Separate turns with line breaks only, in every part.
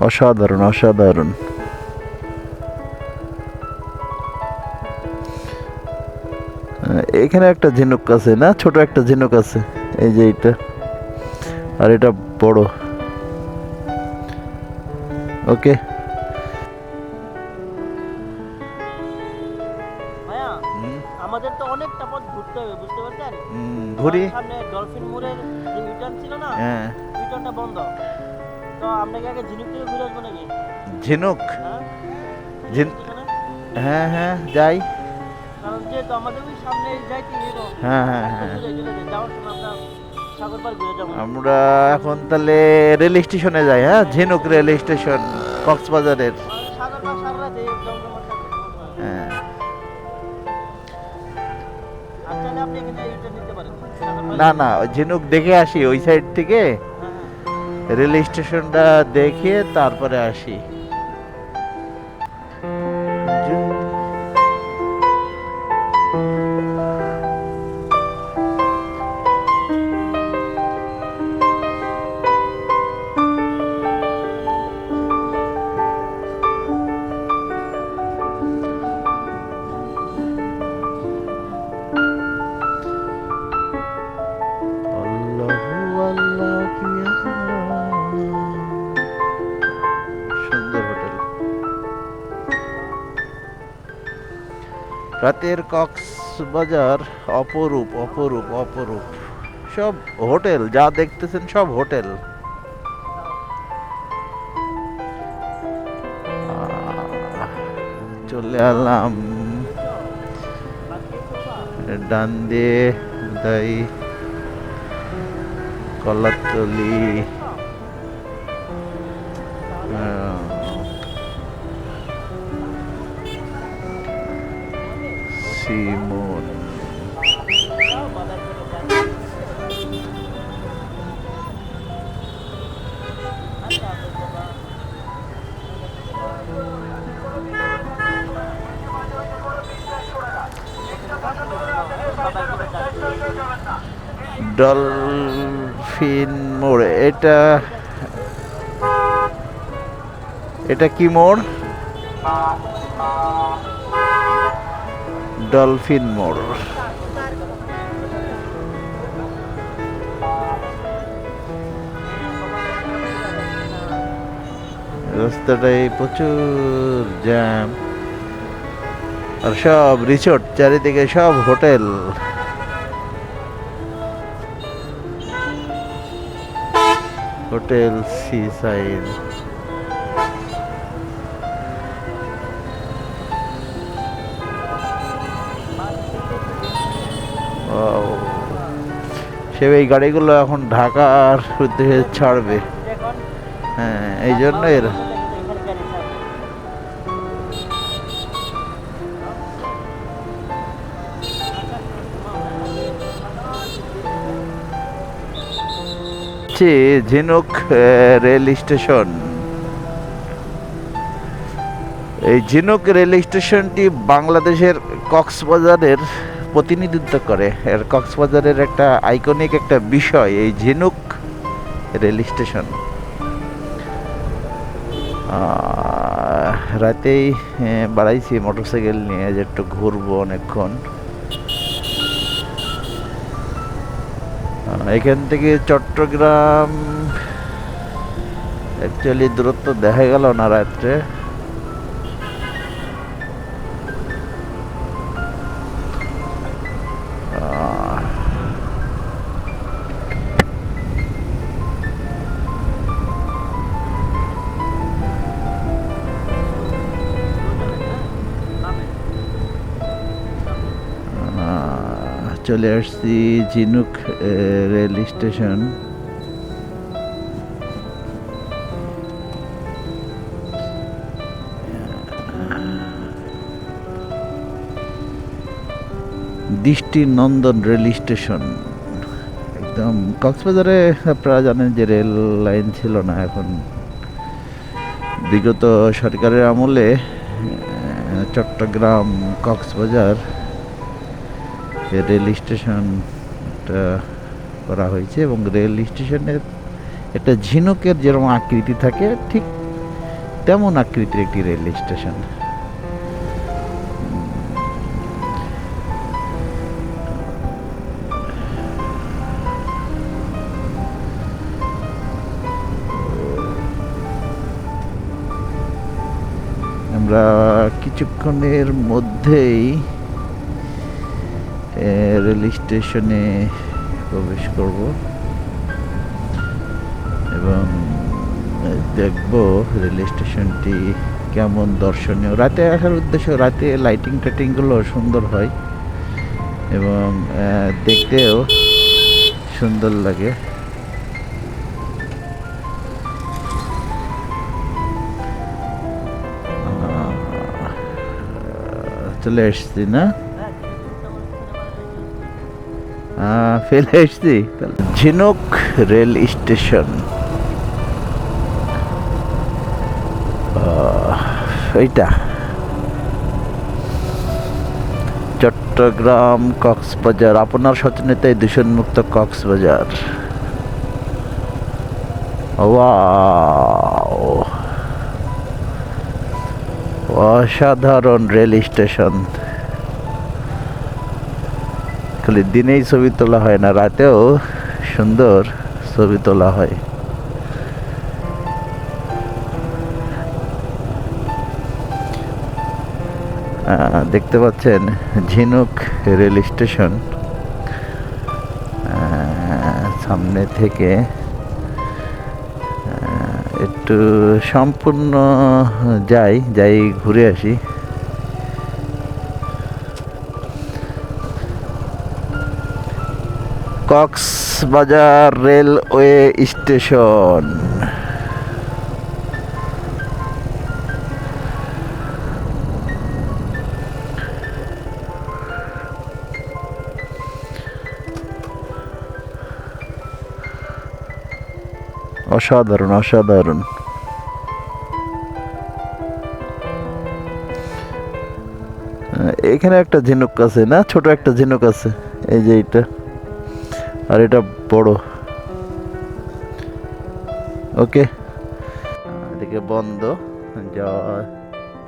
অসাধারণ অসাধারণ। এখানে একটা ঝিনুক আছে না? ছোট একটা ঝিনুক আছে। এই যে এইটা। আর এটা বড়। ওকে।
আমাদের তো অনেকটা পথ ঘুরতে হবে বুঝতে পারছেন?
ঘুরি।
সামনে ডলফিন মোড়ের যে ইউটার্ন ছিল না?
হ্যাঁ।
বন্ধ। তো আমরা কি আগে ঝিনুক থেকে ঘুরে আসব নাকি?
ঝিনুক?
হ্যাঁ?
হ্যাঁ হ্যাঁ যাই।
কারণ যেহেতু আমাদের ওই সামনে যাইতে
হ্যাঁ হ্যাঁ হ্যাঁ।
যাওয়ার সময় আমরা
আমরা এখন তাহলে রেল স্টেশনে যাই হ্যাঁ? ঝিনুক রেল স্টেশন কক্সবাজারের। হ্যাঁ। না না ঝিনুক দেখে আসি ওই সাইড থেকে। রেল স্টেশনটা দেখে তারপরে আসি। রাতের কক্সবাজার অপরূপ অপরূপ অপরূপ। সব হোটেল, যা দেখতেছেন সব হোটেল। চলে এলাম। ডান দিয়ে কলাতলি। সিমন ডলফিন মোড় এটা এটা কি মোড়? ডলফিন মোড়। রাস্তাটায় প্রচুর জ্যাম। আর সব রিসোর্ট চারিদিকে সব হোটেল। Hotel sea side. সে এই গাড়িগুলো এখন ঢাকার উদ্দেশ্যে ছাড়বে। হ্যাঁ এই জন্য এর। Jhinuk rail station. এই ঝিনুক রেল স্টেশনটি বাংলাদেশের কক্সবাজারের প্রতিনিধিত্ব করে। এর কক্সবাজারের একটা আইকনিক একটা বিষয়, এই ঝিনুক রেল স্টেশন। রাতেই বাড়াইছি মোটরসাইকেল নিয়ে যে একটু ঘুরবো অনেকক্ষণ। এখান থেকে চট্টগ্রাম অ্যাকচুয়ালি দূরত্ব দেখা গেল না রাত্রে। চলে আসছি ঝিনুক রেল স্টেশন। দৃষ্টি নন্দন রেল স্টেশন। একদম কক্সবাজারে আপনারা জানেন যে রেল লাইন ছিল না এখন। বিগত সরকারের আমলে চট্টগ্রাম কক্সবাজার রেল স্টেশনটা করা হয়েছে এবং রেল স্টেশনের একটা ঝিনুকের যেরকম আকৃতি থাকে, ঠিক তেমন আকৃতির একটি রেল স্টেশন আমরা কিছুক্ষণের মধ্যেই রেল স্টেশনে প্রবেশ করব এবং দেখব রেল স্টেশনটি কেমন দর্শনীয়। রাতে আসার উদ্দেশ্য রাতে লাইটিং টাইটিংগুলো সুন্দর হয় এবং দেখতেও সুন্দর লাগে। চলে এসছি না? ফেলে এসছি। Jhinuk rail station. এইটা। চট্টগ্রাম কক্সবাজার। আপনার সচেতনতায় দূষণমুক্ত কক্সবাজার। অসাধারণ রেল স্টেশন। খালি দিনেই ছবি তোলা হয় না, রাতেও সুন্দর ছবি তোলা হয়। দেখতে পাচ্ছেন ঝিনুক রেল স্টেশন। সামনে থেকে একটু সম্পূর্ণ যাই যাই ঘুরে আসি। Cox's Bazar railway station. অসাধারণ অসাধারণ। এখানে একটা ঝিনুক আছে না? ছোট একটা ঝিনুক আছে। এই যে এটা আর এটা বড়। ওকে এদিকে বন্ধ। যাওয়া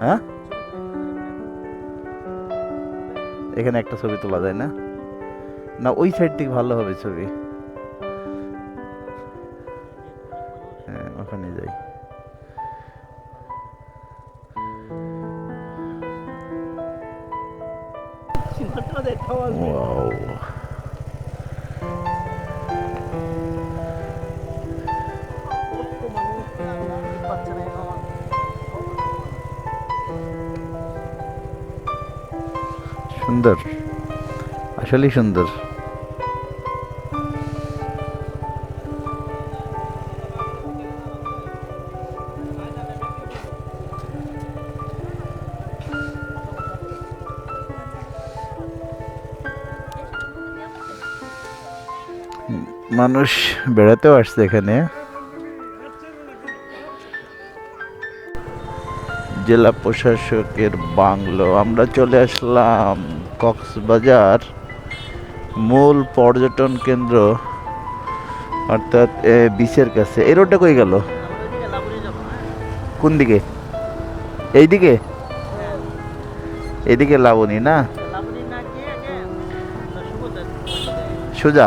হ্যাঁ? এখানে একটা ছবি তোলা যায় না? না, ওই সাইড থেকে ভালো হবে ছবি। সুন্দর আসলেই সুন্দর। মানুষ বেড়াতেও আসছে এখানে। জেলা প্রশাসকের বাংলো। আমরা চলে আসলাম কক্সবাজার মূল পর্যটন কেন্দ্র অর্থাৎ এ, বিচের কাছে। এই রোডটা কই গেল? কোন দিকে? এইদিকে? এইদিকে লাবণী না? সোজা?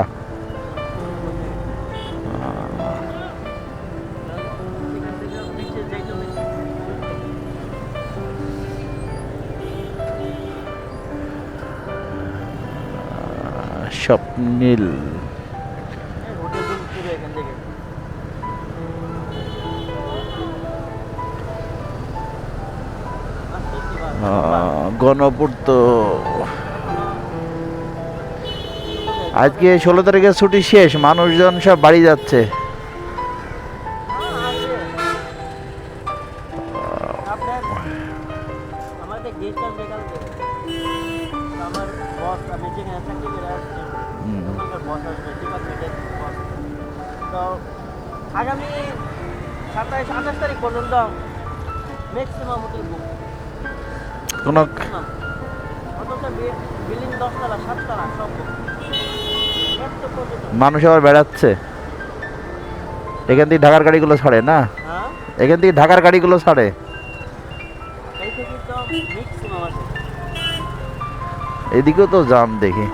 আহ, গণপূর্ত। আজকে ষোলো তারিখের ছুটি শেষ মানুষজন সব বাড়ি যাচ্ছে।
আমার বস আমি করে আসছি
হুম।
ওখানকার বস আসবে ডিপার্টমেন্টের বস তো আগামী সাতাইশ আঠাশ তারিখ পর্যন্ত ম্যাক্সিমাম হোটেল বুক
কোনো
অথচ বিল্ডিং দশতলা সাততলা সব book। এত পর্যটন
মানুষ আবার বেড়াচ্ছে এখান থেকে ঢাকার গাড়িগুলো ছাড়ে না এখান থেকে ঢাকার গাড়িগুলো ছাড়ে এদিকেও তো জাম দেখি